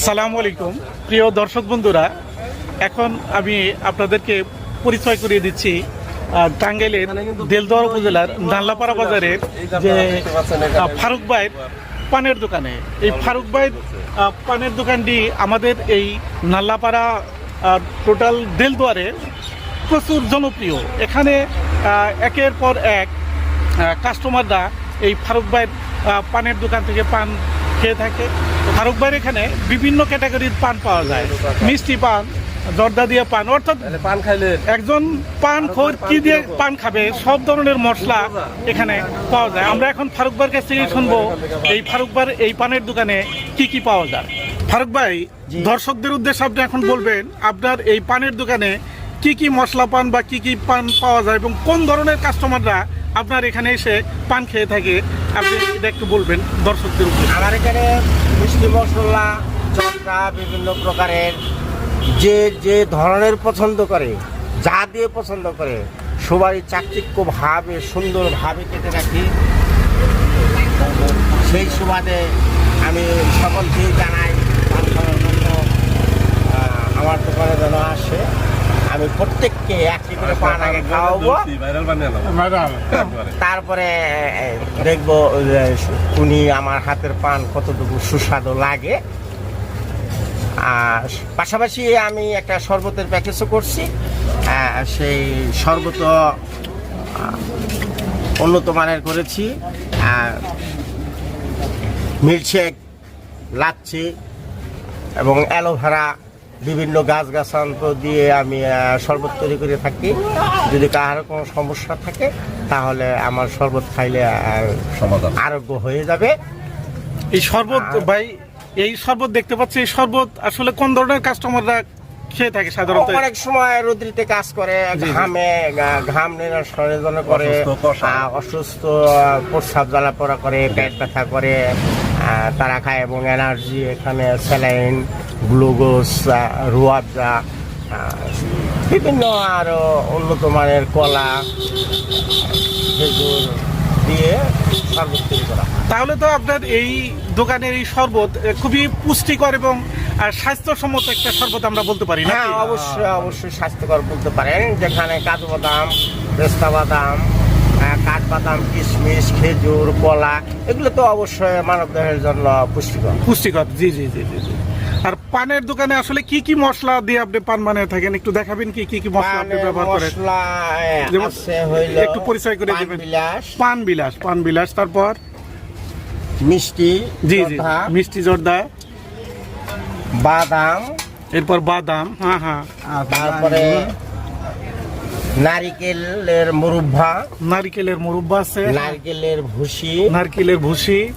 আসসালামু আলাইকুম। প্রিয় দর্শক বন্ধুরা, এখন আমি আপনাদেরকে পরিচয় করিয়ে দিচ্ছি টাঙ্গাইলের দেলদুয়ার উপজেলার নাল্লাপাড়া বাজারের যে ফারুক ভাইয়ের পানের দোকানে। এই ফারুক ভাইয়ের পানের দোকানটি আমাদের এই নাল্লাপাড়া টোটাল দেলদুয়ারে প্রচুর জনপ্রিয়। এখানে একের পর এক কাস্টমাররা এই ফারুক ভাইয়ের পানের দোকান থেকে পান খেয়ে থাকে। ফারুক ভাইয়ের এখানে বিভিন্ন ক্যাটাগরির পান পাওয়া যায়। মিষ্টি পান জর্দা দিয়ে পান অর্থাৎ পান খাইলে একজন পান খোর কি দিয়ে পান খাবে? সব ধরনের মশলা এখানে পাওয়া যায়। আমরা এখন ফারুক ভাইয়ের কাছ থেকে শুনব এই ফারুক ভাইয়ের এই পানের দোকানে কি কি পাওয়া যায়? ফারুক ভাই দর্শকদের উদ্দেশ্যে আপনি এখন বলবেন আপনার এই পানের দোকানে কি কি মশলা পান বা কি কি পান পাওয়া যায় এবং কোন ধরনের কাস্টমাররা আপনার এখানে এসে পান খেয়ে থাকে, আপনি এটা একটু বলবেন দর্শকদের উদ্দেশ্যে। আমার এখানে মিষ্টি মশলা চটকা বিভিন্ন প্রকারের যে যে ধরনের পছন্দ করে, যা দিয়ে পছন্দ করে সবাই চাকচিক্য ভাবে সুন্দরভাবে কেটে রাখি। সেই সুবাদে আমি সকলকেই জানাই আমার দোকানে যেন আসে। আমি প্রত্যেককে একটি করে পান আগে খাওয়াবো। তারপরে দেখব উনি আমার হাতের পান কতটুকু সুস্বাদু লাগে। আর পাশাপাশি আমি একটা শরবতের প্যাকেজও করছি। সেই শরবত উন্নত মানের করেছি। আর মিল্কশেক লাচ্ছি এবং অ্যালোভেরা বিভিন্ন গাছগাছান্ত দিয়ে আমি শরবত তৈরি করে থাকি। যদি কাহার কোনো সমস্যা থাকে তাহলে আমার শরবত খাইলে সমাধান। আরোগ্য হয়ে যাবে। এই শরবত ভাই এই শরবত দেখতে পাচ্ছি এই শরবত আসলে কোন ধরনের কাস্টমাররা খেয়ে থাকে সাধারণত? অনেক সময় রোদ্রিতে কাজ করে। ঘামে ঘাম করে অসুস্থ, প্রস্রাব জ্বালা পড়া করে পেট ব্যথা করে তারা খায় এবং এনার্জি এখানে স্যালাইন গ্লুকোজ রুয়াবজা বিভিন্ন আরও উন্নত মানের কলা খেজুর দিয়ে শরবত তৈরি করা তাহলে তো আপনার এই দোকানের এই শরবত খুবই পুষ্টিকর এবং স্বাস্থ্যসম্মত একটা শরবত আমরা বলতে পারি না হ্যাঁ অবশ্যই অবশ্যই স্বাস্থ্যকর বলতে পারেন যেখানে কাজু বাদাম পেস্তা বাদাম কাঠবাদাম কিশমিশ খেজুর কলা এগুলো তো অবশ্যই মানব দেহের জন্য পুষ্টিকর। পুষ্টিকর জি জি জি জি জি। আর পানের দোকানে আসলে কি কি মশলা দিয়ে আপনি পান বানিয়ে থাকেন? একটু দেখাবেন কি কি কি মশলা আপনি ব্যবহার করেন? একটু পরিচয় করে পান দেবেন। বিলাস। পান বিলাস পান বিলাস তারপর? মিষ্টি জি জি মিষ্টি জর্দা। বাদাম। এরপর বাদাম হ্যাঁ হ্যাঁ। তারপরে নারিকেলের মুরব্বা। নারকেলের মুরব্বা আছে। নারকেলের ভুসি। নারকেলের ভুসি।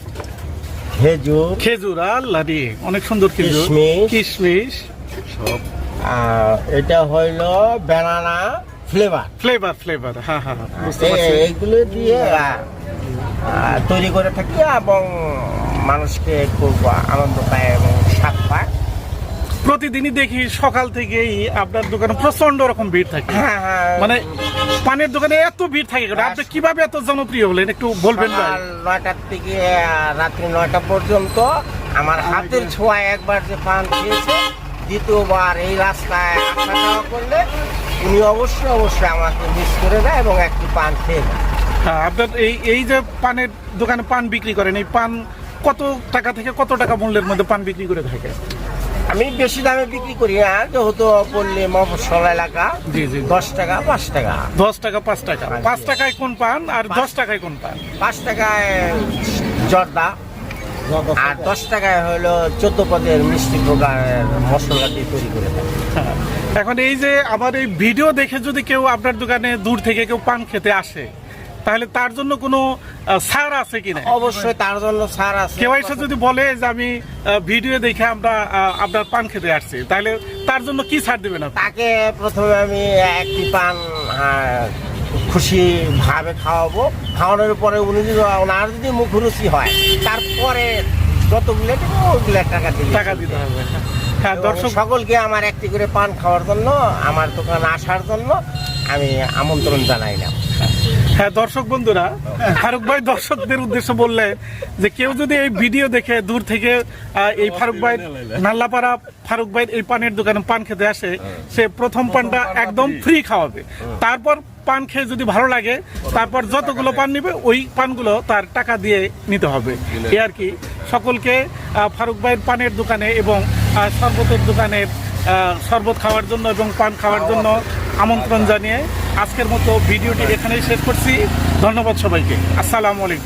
খেজুর। খেজুর আল্লাহ রে অনেক সুন্দর খেজুর। কিশমিশ। সব। এটা হইল ব্যানানা ফ্লেভার। Flavour flavour. হ্যাঁ হ্যাঁ হ্যাঁ, এইগুলো দিয়ে তৈরি করে থাকি এবং মানুষকে খুব আনন্দ পায় এবং স্বাদ পায়। প্রতিদিনই দেখি সকাল থেকেই আপনার দোকানে প্রচণ্ড রকম ভিড় থাকে। হ্যাঁ হ্যাঁ। মানে পানের দোকানে এত ভিড় থাকে? আপনি কীভাবে এত জনপ্রিয় হলেন? একটু বলবেন নয়টার থেকে রাত্রি নয়টা পর্যন্ত আমার হাতের ছোঁয়ায় একবার যে পান খেয়েছে দ্বিতীয়বার এই রাস্তায় আসা যাওয়া করলে উনি অবশ্যই অবশ্যই আমাকে মিস করে দেয় এবং একটি পান খেয়ে হ্যাঁ, আপনার এই এই যে পানের দোকানে পান বিক্রি করেন এই পান কত টাকা থেকে কত টাকা মূল্যের মধ্যে পান বিক্রি করে থাকে? আমি বেশি দামে বিক্রি করি না যেহেতু পল্লী মফসল এলাকা জি, জি। দশ টাকা পাঁচ টাকা। দশ টাকা পাঁচ টাকা। পাঁচ টাকায় কোন পান আর দশ টাকায় কোন পান? পাঁচ টাকায় জর্দা আর দশ টাকায় হলো চোদ্দ পদের মিষ্টি প্রকারের মশলা দিয়ে তৈরি করে হ্যাঁ। এখন এই যে আমার এই ভিডিও দেখে যদি কেউ আপনার দোকানে দূর থেকে কেউ পান খেতে আসে তাহলে তার জন্য কোনো ছাড় আছে কিনা অবশ্যই তার জন্য সার আছে। কেউ এসে যদি বলে যে আমি ভিডিও দেখে আমরা আপনার পান খেতে আসছি তাহলে তার জন্য কি ছাড় দেবেন তাকে প্রথমে আমি একটি পান খুশি ভাবে খাওয়াবো। খাওয়ানোর পরে উনি যদি ওনার যদি মুখরুচি হয় তারপরে যতগুলো দেবো ওগুলো টাকা দিলে টাকা দিতে হবে। হ্যাঁ দর্শক সকলকে আমার একটি করে পান খাওয়ার জন্য আমার দোকান আসার জন্য আমি আমন্ত্রণ জানাইলাম। হ্যাঁ দর্শক বন্ধুরা ফারুক ভাই দর্শকদের উদ্দেশ্যে বললে যে কেউ যদি এই ভিডিও দেখে দূর থেকে এই ফারুক ভাই নাল্লাপাড়া ফারুক ভাই এই পানের দোকানে পান খেতে আসে সে প্রথম পানটা একদম ফ্রি খাওয়াবে। তারপর পান খেয়ে যদি ভালো লাগে তারপর যতগুলো পান নিবে ওই পানগুলো তার টাকা দিয়ে নিতে হবে। এ আর কি। সকলকে ফারুক ভাইয়ের পানের দোকানে এবং শরবতের দোকানের আহ, শরবত খাওয়ার জন্য এবং পান খাওয়ার জন্য আমন্ত্রণ জানিয়ে আজকের মতো ভিডিওটি এখানেই শেষ করছি। ধন্যবাদ সবাইকে। আসসালামু আলাইকুম।